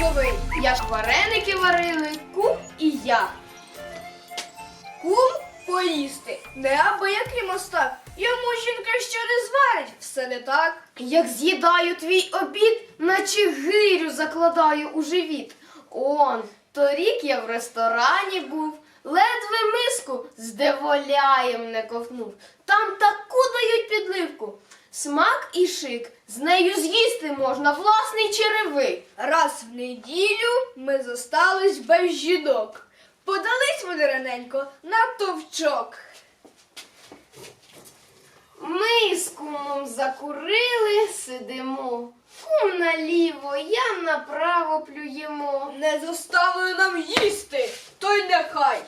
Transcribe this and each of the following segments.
новий, як вареники варили кум і я. Кум поїсти, неабиякий мостак. Йому жінка що не зварить, все не так. Як з'їдаю твій обід, наче гирю закладаю у живіт. Он, торік я в ресторані був, ледве миску з деволяєм не ковтнув. Там таку дають підливку. Смак і шик, з нею з'їсти можна власний черевик. Раз в неділю ми зостались без жінок. Подались вони раненько на товчок. Ми з кумом закурили, сидимо. Кум наліво, я направо плюємо. Не заставили нам їсти, то й нехай.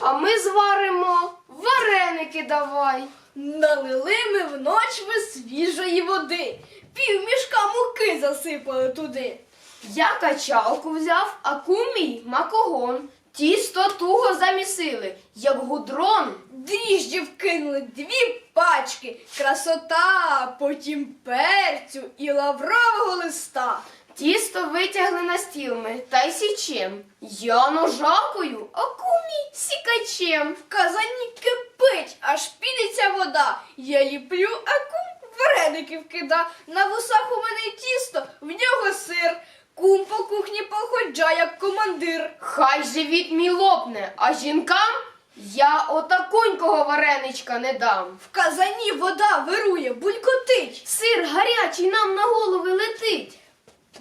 А ми зваримо, вареники давай. Налили ми вночі свіжої води, пів мішка муки засипали туди. Я качалку взяв, а кум мій макогон. Тісто туго замісили, як гудрон. Дріжджі вкинули дві пачки, красота, потім перцю і лаврового листа. Тісто витягли на стіл ми та й січем. Я ножакою, а кумі сікачем. В казані кипить, аж підеться вода. Я ліплю, а кум вареники вкида. На вусах у мене тісто, в нього сир. Кум по кухні походжа, як командир. Хай живіт мій лопне, а жінкам я отакунького вареничка не дам. В казані вода вирує, булькотить. Сир гарячий нам на голови летить.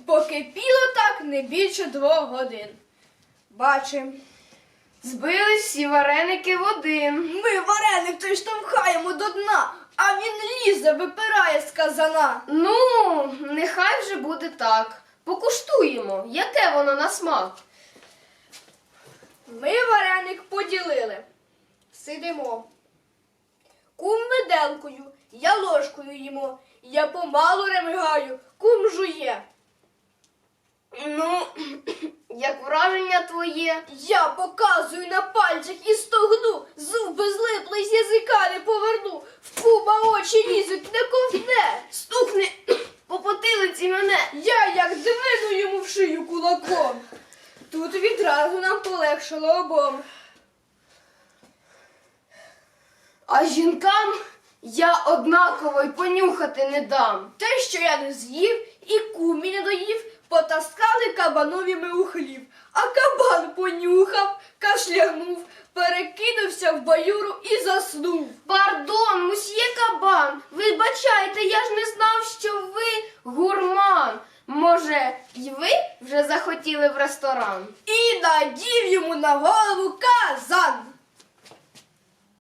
Покипіло так не більше двох годин. Бачим. Збились всі вареники в один. Ми вареник той штовхаємо до дна, а він лізе, випирає з казана. Ну, нехай вже буде так. Покуштуємо, яке воно на смак. Ми вареник поділили. Сидимо. Кум виделкою, я ложкою їмо. Я помалу ремигаю, кум жує. Ну, як враження твоє. Я показую на пальцях і стогну, зуби злипли з язика не поверну, в кума очі лізуть, не ковтне. Стукни по потилиці мене. Я як двину йому в шию кулаком. Тут відразу нам полегшало обом. А жінкам я однаково й понюхати не дам. Те, що я не з'їв і кумі не доїв, потаскали кабанові ми у хлів. А кабан понюхав, кашлянув, перекинувся в баюру і заснув. Пардон, мусьє кабан, вибачайте, я ж не знав, що ви гурман. Може, й ви вже захотіли в ресторан? І надів йому на голову казан.